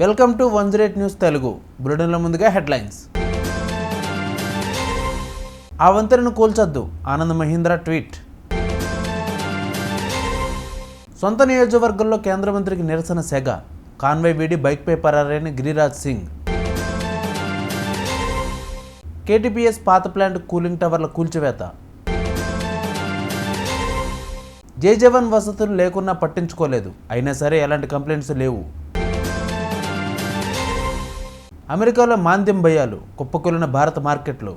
Welcome to one zero eight news Telugu. బులెటిన్లో ముందుగా headlines. ఆ వంతెనను కూల్చొద్దు ఆనంద్ మహీంద్రా ట్వీట్. సొంత నియోజకవర్గంలో కేంద్ర మంత్రికి నిరసన సెగ కాన్వే వీడి బైక్పై పరారైన గిరిరాజ్ సింగ్. కేటీపీఎస్ పాత ప్లాంట్ కూలింగ్ టవర్ల కూల్చివేత. జే జవాన్ వసతులు లేకున్నా పట్టించుకోలేదు అయినా సరే ఎలాంటి కంప్లైంట్స్ లేవు. అమెరికాలో మాంద్యం భయాలు కుప్పకూలిన భారత మార్కెట్లు.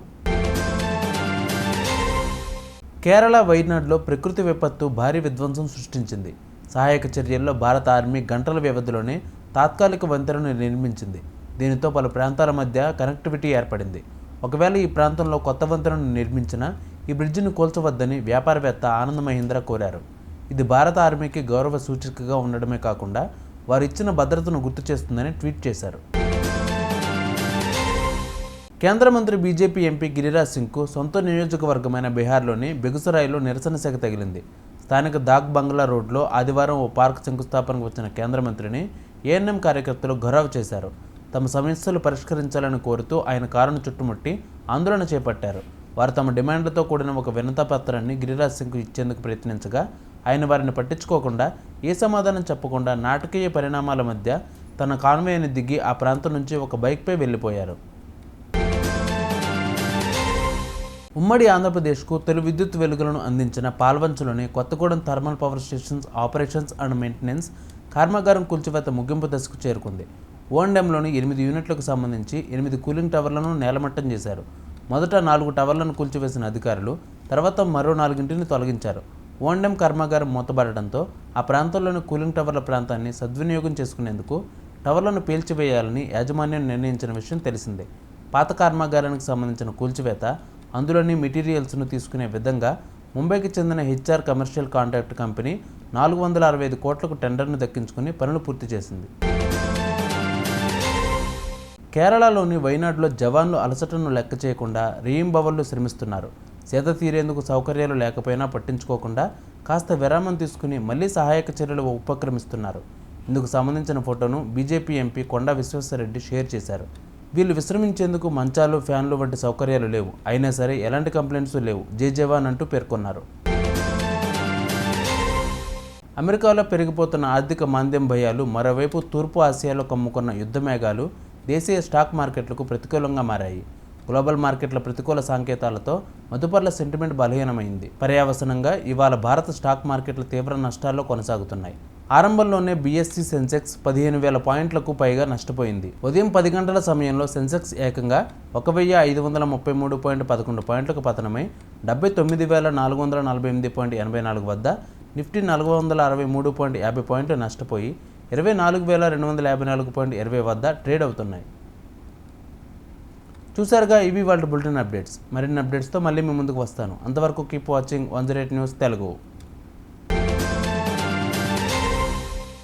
కేరళ వైనాడ్లో ప్రకృతి విపత్తు భారీ విధ్వంసం సృష్టించింది. సహాయక చర్యల్లో భారత ఆర్మీ గంటల వ్యవధిలోనే తాత్కాలిక వంతెనను నిర్మించింది. దీనితో పలు ప్రాంతాల మధ్య కనెక్టివిటీ ఏర్పడింది. ఒకవేళ ఈ ప్రాంతంలో కొత్త వంతెనను నిర్మించినా ఈ బ్రిడ్జిని కూల్చవద్దని వ్యాపారవేత్త ఆనంద్ మహీంద్ర కోరారు. ఇది భారత ఆర్మీకి గౌరవ సూచికగా ఉండడమే కాకుండా వారు ఇచ్చిన భద్రతను గుర్తు చేస్తుందని ట్వీట్ చేశారు. కేంద్ర మంత్రి బీజేపీ ఎంపీ గిరిరాజ్ సింగ్కు సొంత నియోజకవర్గమైన బీహార్లోని బెగుసరాయిలో నిరసన శాఖ తగిలింది. స్థానిక దాగ్ బంగ్లా రోడ్లో ఆదివారం ఓ పార్క్ శంకుస్థాపనకు వచ్చిన కేంద్ర మంత్రిని ఏఎన్ఎం కార్యకర్తలు గౌరవ చేశారు. తమ సమస్యలు పరిష్కరించాలని కోరుతూ ఆయన కారును చుట్టుముట్టి ఆందోళన చేపట్టారు. వారు తమ డిమాండ్లతో కూడిన ఒక వినతపత్రాన్ని గిరిరాజ్ సింగ్కు ఇచ్చేందుకు ప్రయత్నించగా ఆయన వారిని పట్టించుకోకుండా ఏ సమాధానం చెప్పకుండా నాటకీయ పరిణామాల మధ్య తన కాన్వేయని దిగి ఆ ప్రాంతం నుంచి ఒక బైక్పై వెళ్ళిపోయారు. ఉమ్మడి ఆంధ్రప్రదేశ్కు తొలి విద్యుత్ వెలుగులను అందించిన పాల్వంచులోని Kothagudem thermal power stations operations and maintenance కర్మాగారం కూల్చివేత ముగింపు దశకు చేరుకుంది. ఓండెంలోని ఎనిమిది యూనిట్లకు సంబంధించి ఎనిమిది కూలింగ్ టవర్లను నేలమట్టం చేశారు. మొదట నాలుగు టవర్లను కూల్చివేసిన అధికారులు తర్వాత మరో నాలుగింటిని తొలగించారు. ఓన్డెం కర్మాగారం మూతబడడంతో ఆ ప్రాంతంలోని కూలింగ్ టవర్ల ప్రాంతాన్ని సద్వినియోగం చేసుకునేందుకు టవర్లను పేల్చివేయాలని యాజమాన్యం నిర్ణయించిన విషయం తెలిసిందే. పాత కర్మాగారానికి సంబంధించిన కూల్చివేత అందులోని మెటీరియల్స్ను తీసుకునే విధంగా ముంబైకి చెందిన హెచ్ఆర్ కమర్షియల్ కాంట్రాక్ట్ కంపెనీ నాలుగు వందల అరవై ఐదు కోట్లకు టెండర్ను దక్కించుకుని పనులు పూర్తి చేసింది. కేరళలోని వైనాడులో జవాన్లు అలసటను లెక్క చేయకుండా రీయింబవళ్ళు శ్రమిస్తున్నారు. సేద తీరేందుకు సౌకర్యాలు లేకపోయినా పట్టించుకోకుండా కాస్త విరామం తీసుకుని మళ్ళీ సహాయక చర్యలు ఉపక్రమిస్తున్నారు. ఇందుకు సంబంధించిన ఫోటోను BJP MP Konda Vishweshwar Reddy share చేశారు. వీళ్ళు విశ్రమించేందుకు మంచాలు ఫ్యాన్లు వంటి సౌకర్యాలు లేవు. అయినా సరే ఎలాంటి కంప్లైంట్స్ లేవు. జై జవాన్ అంటూ పేర్కొన్నారు. అమెరికాలో పెరిగిపోతున్న ఆర్థిక మాంద్యం భయాలు మరోవైపు తూర్పు ఆసియాలో కమ్ముకున్న యుద్ధ మేఘాలు దేశీయ స్టాక్ మార్కెట్లకు ప్రతికూలంగా మారాయి. గ్లోబల్ మార్కెట్ల ప్రతికూల సంకేతాలతో మదుపర్ల సెంటిమెంట్ బలహీనమైంది. పర్యావసనంగా ఇవాళ భారత స్టాక్ మార్కెట్లు తీవ్ర నష్టాల్లో కొనసాగుతున్నాయి. ఆరంభంలోనే బీఎస్సీ సెన్సెక్స్ పదిహేను వేల పాయింట్లకు పైగా నష్టపోయింది. ఉదయం పది గంటల సమయంలో సెన్సెక్స్ ఏకంగా ఒక వెయ్యి ఐదు వందల ముప్పై మూడు పాయింట్ పదకొండు పాయింట్లకు పతనమై డెబ్బై తొమ్మిది వేల నాలుగు వందల నలభై ఎనిమిది పాయింట్ ఎనభై నాలుగు వద్ద నిఫ్టీ నాలుగు వందల అరవై మూడు పాయింట్ యాభై పాయింట్లు నష్టపోయి ఇరవై నాలుగు వేల రెండు వందల యాభై నాలుగు పాయింట్ ఇరవై వద్ద ట్రేడ్ అవుతున్నాయి. చూసారుగా ఇవి వాళ్ళ బులెటిన్ అప్డేట్స్. మరిన్ని అప్డేట్స్తో మళ్ళీ మీ ముందుకు వస్తాను. అంతవరకు keep watching one zero eight news Telugu.